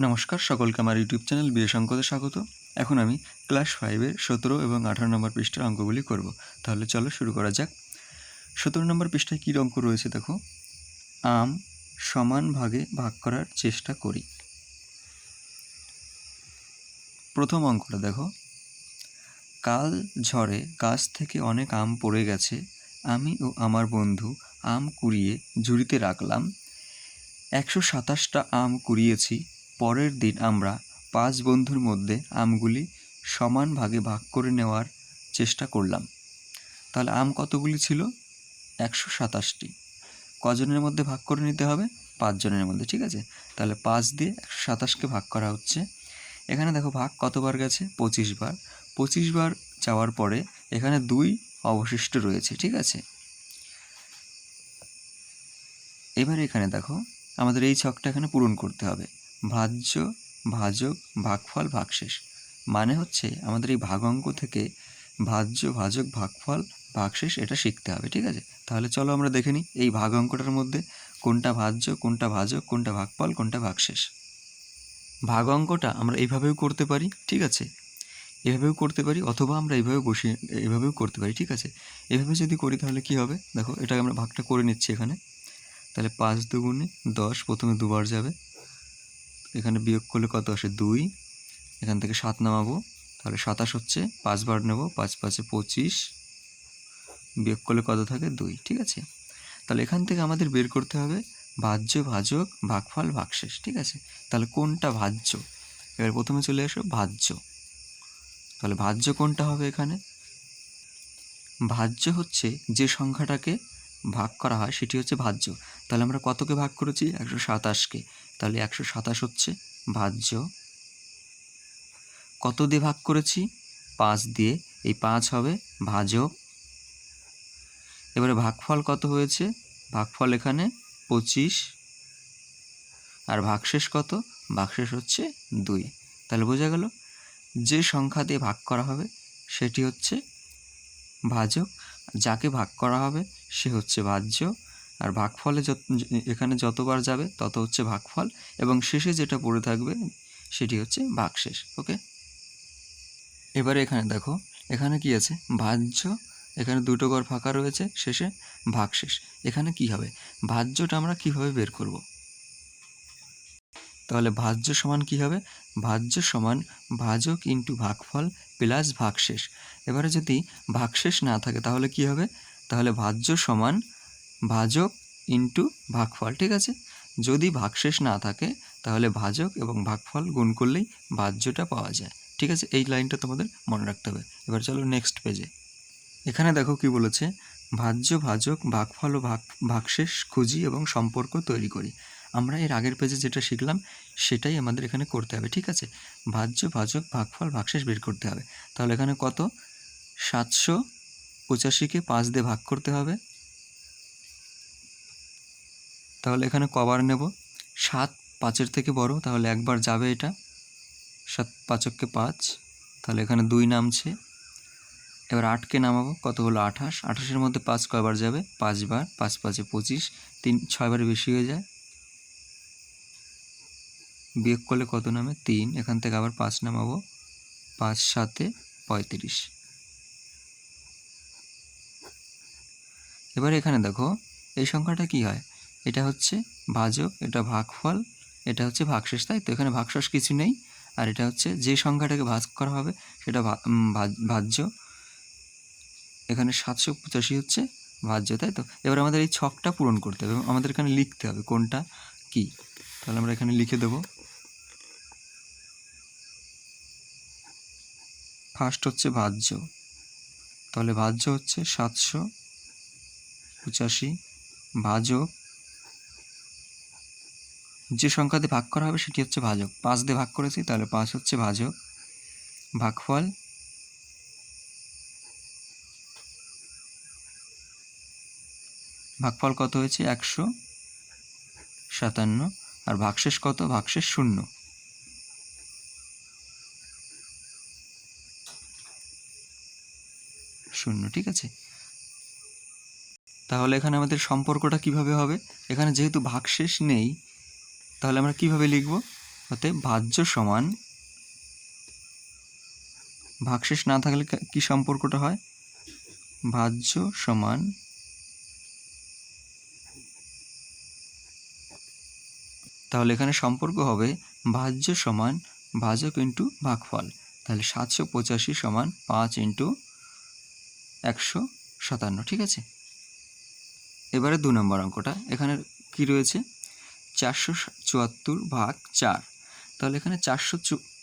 নমস্কার, সকলকে আমার ইউটিউব চ্যানেল বিয়ে সংকটে স্বাগত। এখন আমি ক্লাস ফাইভের সতেরো এবং আঠারো নম্বর পৃষ্ঠার অঙ্কগুলি করব। তাহলে চলো শুরু করা যাক। সতেরো নম্বর পৃষ্ঠায় কী অঙ্ক রয়েছে দেখো? আম সমান ভাগে ভাগ করার চেষ্টা করি। প্রথম অঙ্কটা দেখো। কাল ঝড়ে গাছ থেকে অনেক আম পড়ে গেছে। আমি ও আমার বন্ধু আম কুড়িয়ে ঝুড়িতে রাখলাম। একশো সাতাশটা আম কুড়িয়েছি। পরের দিন আমরা পাঁচ বন্ধুর মধ্যে আমগুলি সমান ভাগে ভাগ করে নেওয়ার চেষ্টা করলাম। তাহলে আম কতগুলি ছিল? একশো সাতাশটি। কজনের মধ্যে ভাগ করে নিতে হবে? পাঁচজনের মধ্যে, ঠিক আছে? তাহলে পাঁচ দিয়ে একশো সাতাশকে ভাগ করা হচ্ছে। এখানে দেখো ভাগ কতবার গেছে? পঁচিশ বার। পঁচিশ বার যাওয়ার পরে এখানে দুই অবশিষ্ট রয়েছে, ঠিক আছে? এবার এখানে দেখো, আমাদের এই ছকটা এখানে পূরণ করতে হবে। ভাজ্য, ভাজক, ভাগফল, ভাগশেষ। মানে হচ্ছে আমাদের এই ভাগ অঙ্ক থেকে ভাজ্য, ভাজক, ভাগফল, ভাগশেষ এটা শিখতে হবে, ঠিক আছে? তাহলে চলো আমরা দেখে নিই এই ভাগ অঙ্কটার মধ্যে কোনটা ভাজ্য, কোনটা ভাজক, কোনটা ভাগফল, কোনটা ভাগশেষ। ভাগ অঙ্কটা আমরা এইভাবেও করতে পারি, ঠিক আছে? এভাবেও করতে পারি অথবা আমরা এইভাবে বসিয়ে, এভাবেও করতে পারি, ঠিক আছে? এভাবে যদি করি তাহলে কি হবে? দেখো এটা আমরা ভাগটা করে নিচ্ছি এখানে। তাহলে পাঁচ দুগুণে দশ প্রথমে দুবার যাবে। এখানে বিয়োগ করলে কত আসে? দুই। এখান থেকে সাত নামাবো। তাহলে সাতাশ হচ্ছে পাঁচবার নেব, পাঁচ পাঁচে পঁচিশ। বিয়োগ করলে কত থাকে? দুই, ঠিক আছে? তাহলে এখান থেকে আমাদের বের করতে হবে ভাজ্য, ভাজক, ভাগফল, ভাগশেষ, ঠিক আছে? তাহলে কোনটা ভাজ্য? এবার প্রথমে চলে আসো ভাজ্য। তাহলে ভাজ্য কোনটা হবে এখানে? ভাজ্য হচ্ছে যে সংখ্যাটাকে ভাগ করা হয়, সেটি হচ্ছে ভাজ্য। তাহলে আমরা কতকে ভাগ করেছি? একশো সাতাশকে। তাহলে একশো সাতাশ হচ্ছে ভাজ্য। কত দিয়ে ভাগ করেছি? পাঁচ দিয়ে। এই পাঁচ হবে ভাজক এবারে ভাগফল কত হয়েছে? ভাগফল এখানে পঁচিশ। আর ভাগশেষ কত? ভাগশেষ হচ্ছে দুই। তাহলে বোঝা গেল, যে সংখ্যা দিয়ে ভাগ করা হবে, সেটি হচ্ছে ভাজক। যাকে ভাগ করা হবে, সে হচ্ছে ভাজ্য আর ভাগফলে যত, এখানে যতবার যাবে, তত হচ্ছে ভাগফল। এবং শেষে যেটা পড়ে থাকবে, সেটি হচ্ছে ভাগশেষ, ওকে? এবারে এখানে দেখো, এখানে কি আছে? ভাজ্য এখানে দুটো ঘর ফাঁকা রয়েছে, শেষে ভাগশেষ। এখানে কি হবে? ভাজ্যটা আমরা কীভাবে বের করব? তাহলে ভাজ্য সমান কি হবে? ভাজ্য সমান ভাজক ইন্টু ভাগফল প্লাস ভাগশেষ। এবারে যদি ভাগশেষ না থাকে তাহলে কি হবে? তাহলে ভাজ্য সমান ভাজক ইন্টু ভাগফল, ঠিক আছে? যদি ভাগশেষ না থাকে, তাহলে ভাজক এবং ভাগফল গুণ করলেই ভাজ্যটা পাওয়া যায়, ঠিক আছে? এই লাইনটা তোমাদের মনে রাখতে হবে। এবার চলো নেক্সট পেজে এখানে দেখো কি বলেছে? ভাজ্য, ভাজক, ভাগফল ও ভাগ, ভাগশেষ খুঁজি এবং সম্পর্ক তৈরি করি। আমরা এর আগের পেজে যেটা শিখলাম, সেটাই আমাদের এখানে করতে হবে, ঠিক আছে? ভাজ্য ভাজক ভাগফল, ভাগশেষ বের করতে হবে। তাহলে এখানে কত? সাতশো পঁচাশিকে পাঁচ দিয়ে ভাগ করতে হবে। তাহলে এখানে কবার নেব? সাত পাঁচের থেকে বড়, তাহলে একবার যাবে এটা। সাত পাঁচককে পাঁচ, তাহলে এখানে দুই নামছে। এবার আটকে নামাবো, কত হলো আঠাশ? আঠাশের মধ্যে পাঁচ কয়বার যাবে? পাঁচবার, পাঁচ পাঁচে পঁচিশ, তিন, ছয়বার বেশি হয়ে যায়। বিয়োগ করলে কত নামে? তিন। এখান থেকে আবার পাঁচ নামাবো। পাঁচ, সাতে পঁয়ত্রিশ। এবার এখানে দেখো, এই সংখ্যাটা কি হয়? এটা হচ্ছে ভাজক, এটা ভাগফল, এটা হচ্ছে ভাগশেষ, তাই তো? এখানে ভাগশেষ কিছু নেই। আর এটা হচ্ছে যে সংখ্যাটাকে ভাগ করা হবে, সেটা ভাজ্য। এখানে সাতশো পঁচাশি হচ্ছে ভাজ্য, তাই তো? এবার আমাদের এই ছকটা পূরণ করতে হবে আমাদের এখানে লিখতে হবে কোনটা কি। তাহলে আমরা এখানে লিখে দেব। ফার্স্ট হচ্ছে ভাজ্য। তাহলে ভাজ্য হচ্ছে সাতশো পঁচাশি। ভাজক যে সংখ্যা দিয়ে ভাগ করা হবে সেটি হচ্ছে ভাজক। পাঁচ দিয়ে ভাগ করেছি, তাহলে পাঁচ হচ্ছে ভাজক। ভাগফল ভাগফল কত হয়েছে? একশো সাতান্ন। আর ভাগশেষ কত? ভাগশেষ শূন্য। শূন্য, ঠিক আছে? তাহলে এখানে আমাদের সম্পর্কটা কীভাবে হবে? এখানে যেহেতু ভাগশেষ নেই, তাহলে আমরা কীভাবে লিখব? অতএব ভাজ্য সমান ভাগশেষ না থাকলে কা- সম্পর্কটা হয়? ভাজ্য সমান তাহলে এখানে সম্পর্ক হবে ভাজ্য সমান ভাজক ইন্টু ভাগফল। তাহলে সাতশো পঁচাশি সমান পাঁচ ইন্টু একশো সাতান্ন, ঠিক আছে? এবারে দু নম্বর অঙ্কটা এখানে কি রয়েছে? চারশো চুয়াত্তর ভাগ চার। তাহলে এখানে চারশো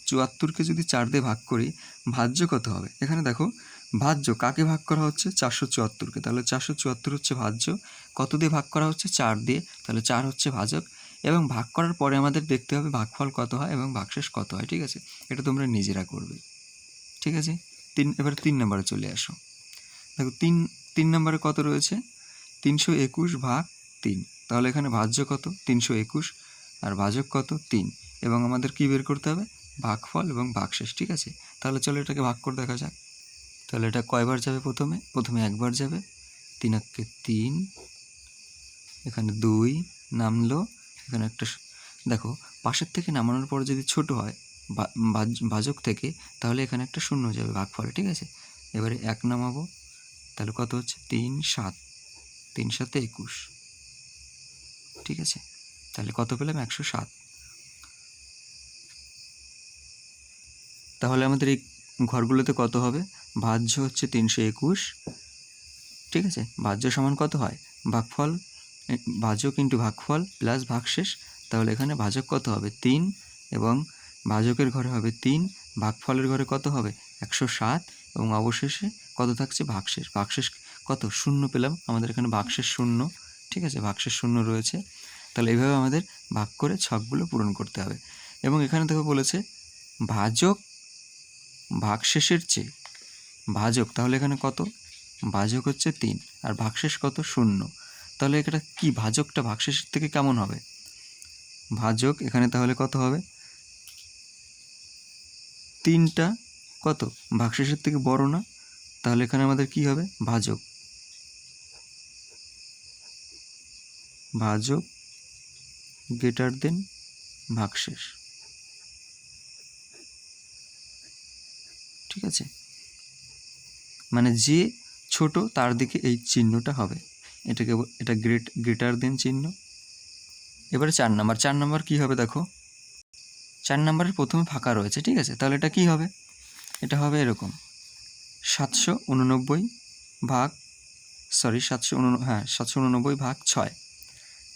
চুয়াত্তরকে যদি চার দিয়ে ভাগ করি, ভাজ্য কত হবে? এখানে দেখো, ভাজ্য কাকে ভাগ করা হচ্ছে? চারশো চুয়াত্তরকে। তাহলে চারশো চুয়াত্তর হচ্ছে ভাজ্য, কত দিয়ে ভাগ করা হচ্ছে? চার দিয়ে। তাহলে চার হচ্ছে ভাজক। এবং ভাগ করার পরে আমাদের দেখতে হবে ভাগফল কত হয় এবং ভাগশেষ কত হয়, ঠিক আছে? এটা তোমরা নিজেরা করবে। ঠিক আছে? তিন, এবার তিন নম্বরে চলে আসো। দেখো, তিন তিন নম্বরে কত রয়েছে? তিনশো একুশ ভাগ তিন। তাহলে এখানে ভাজ্য কত? তিনশো একুশ। আর ভাজক কত? তিন। এবং আমাদের কি বের করতে হবে? ভাগফল এবং ভাগশেষ, ঠিক আছে? তাহলে চলো এটাকে ভাগ করে দেখা যাক। তাহলে এটা কয়বার যাবে প্রথমে? প্রথমে একবার যাবে। তিন একে তিন, এখানে দুই নামলো। এখানে একটা দেখো, পাশের থেকে নামানোর পর যদি ছোট হয় ভাজক থেকে, তাহলে এখানে একটা শূন্য যাবে ভাগফলে, ঠিক আছে? এবারে এক নামাবো। তাহলে কত হচ্ছে? তিন সাত। তিন সাতে একুশ। ঠিক আছে? তাহলে কত পেলাম? একশো সাত। তাহলে আমাদের এই ঘরগুলোতে কত হবে? ভাজ্য হচ্ছে তিনশো একুশ। ঠিক আছে? ভাজ্য সমান কত হয়? ভাগফল ভাজক ইন্টু ভাগফল প্লাস ভাগশেষ। তাহলে এখানে ভাজক কত হবে? তিন। এবং ভাজকের ঘরে হবে তিন। ভাগফলের ঘরে কত হবে? একশো সাত। এবং অবশেষে কত থাকছে? ভাগশেষ। ভাগশেষ কত? শূন্য পেলাম। আমাদের এখানে ভাগশেষ শূন্য। ঠিক আছে? ভাগশেষ শূন্য রয়েছে। তাহলে এইভাবে আমাদের ভাগ করে ছকগুলো পূরণ করতে হবে। এবং এখানে দেখো বলেছে, ভাজক ভাগশেষের চেয়ে ভাজক, তাহলে এখানে কত? ভাজক হচ্ছে তিন। আর ভাগশেষ কত? শূন্য। তাহলে এটা কি? ভাজকটা ভাগশেষের থেকে কেমন হবে? ভাজক, এখানে তাহলে কত হবে? তিনটা কত? ভাগশেষের থেকে বড় না? তাহলে এখানে আমাদের কি হবে? ভাজক। ভাজক গ্রেটার দেন ভাগশেষ। ঠিক আছে? মানে যে ছোট তার দিকে এই চিহ্নটা হবে। এটাকে এটা গ্রেট গ্রেটার দেন চিহ্ন। এবারে চার নাম্বার। চার নাম্বার কী হবে দেখো? চার নাম্বারের প্রথমে ফাঁকা রয়েছে, ঠিক আছে? তাহলে এটা কি হবে? এটা হবে এরকম। সাতশো উননব্বই ভাগ সরি সাতশো উন হ্যাঁ সাতশো উননব্বই ভাগ ছয়।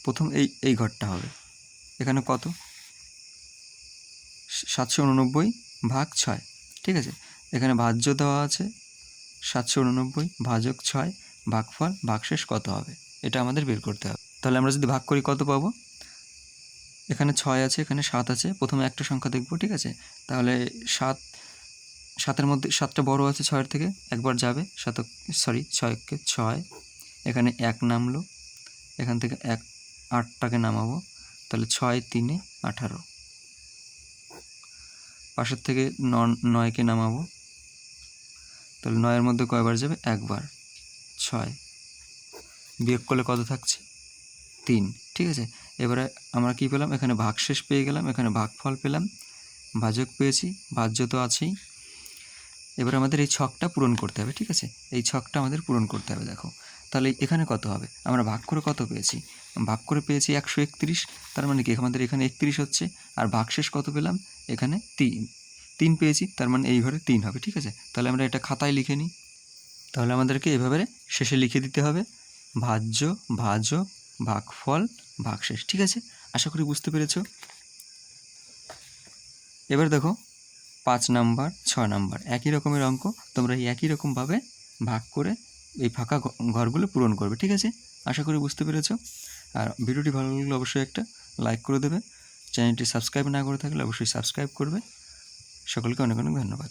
প্রথম এই এই ঘরটা হবে। এখানে কত? সাতশো উননব্বই ভাগ ছয়, ঠিক আছে? এখানে ভাজ্য দেওয়া আছে, সাতশো উননব্বই ভাজক ছয়, ভাগফল, ভাগশেষ কত হবে? এটা আমাদের বের করতে হবে। তাহলে আমরা যদি ভাগ করি, কত পাবো? এখানে ছয় আছে, এখানে সাত আছে, প্রথমে একটা সংখ্যা দেখব, ঠিক আছে? তাহলে সাত সাতের মধ্যে, সাতটা বড় আছে ছয়ের থেকে, একবার যাবে শতক সরি ছয়কে ছয়, এখানে এক নামলো, এখান থেকে এক, আটটাকে নামাবো, তাহলে ছয়, তিনে আঠারো। পাশের থেকে ন নয়কে নামাবো, তাহলে নয়ের মধ্যে কয়বার যাবে? একবার, ছয়। বিয়োগ করলে কত থাকছে? তিন, ঠিক আছে? এবারে আমরা কি পেলাম? এখানে ভাগশেষ পেয়ে গেলাম, এখানে ভাগফল পেলাম, ভাজক পেয়েছি, ভাজ্য তো আছেই। এবার আমাদের এই ছকটা পূরণ করতে হবে, ঠিক আছে? এই ছকটা আমাদের পূরণ করতে হবে, দেখো। তাহলে এখানে কত হবে? আমরা ভাগ করে কত পেয়েছি? ভাগ করে পেয়েছি একশো একত্রিশ, তার মানে কি? আমাদের এখানে একত্রিশ হচ্ছে, আর ভাগশেষ কত পেলাম? এখানে তিন। তিন পেয়েছি, তার মানে এই ঘরে তিন হবে, ঠিক আছে? তাহলে আমরা এটা খাতায় লিখে নিই। তাহলে আমাদেরকে এভাবে শেষে লিখে দিতে হবে, ভাজ্য ভাজক ভাগফল, ভাগশেষ, ঠিক আছে? আশা করি বুঝতে পেরেছ? এবার দেখো পাঁচ নাম্বার ছ নাম্বার, একই রকমের অঙ্ক, তোমরা এই একই রকমভাবে ভাগ করে এই ফাঁকা ঘরগুলো পূরণ করবে, ঠিক আছে? আশা করি বুঝতে পেরেছ। আর ভিডিওটি ভালো লাগলে অবশ্যই একটা লাইক করে দেবে। চ্যানেলটি সাবস্ক্রাইব না করে থাকলে অবশ্যই সাবস্ক্রাইব করবে। সকলকে অনেক অনেক ধন্যবাদ।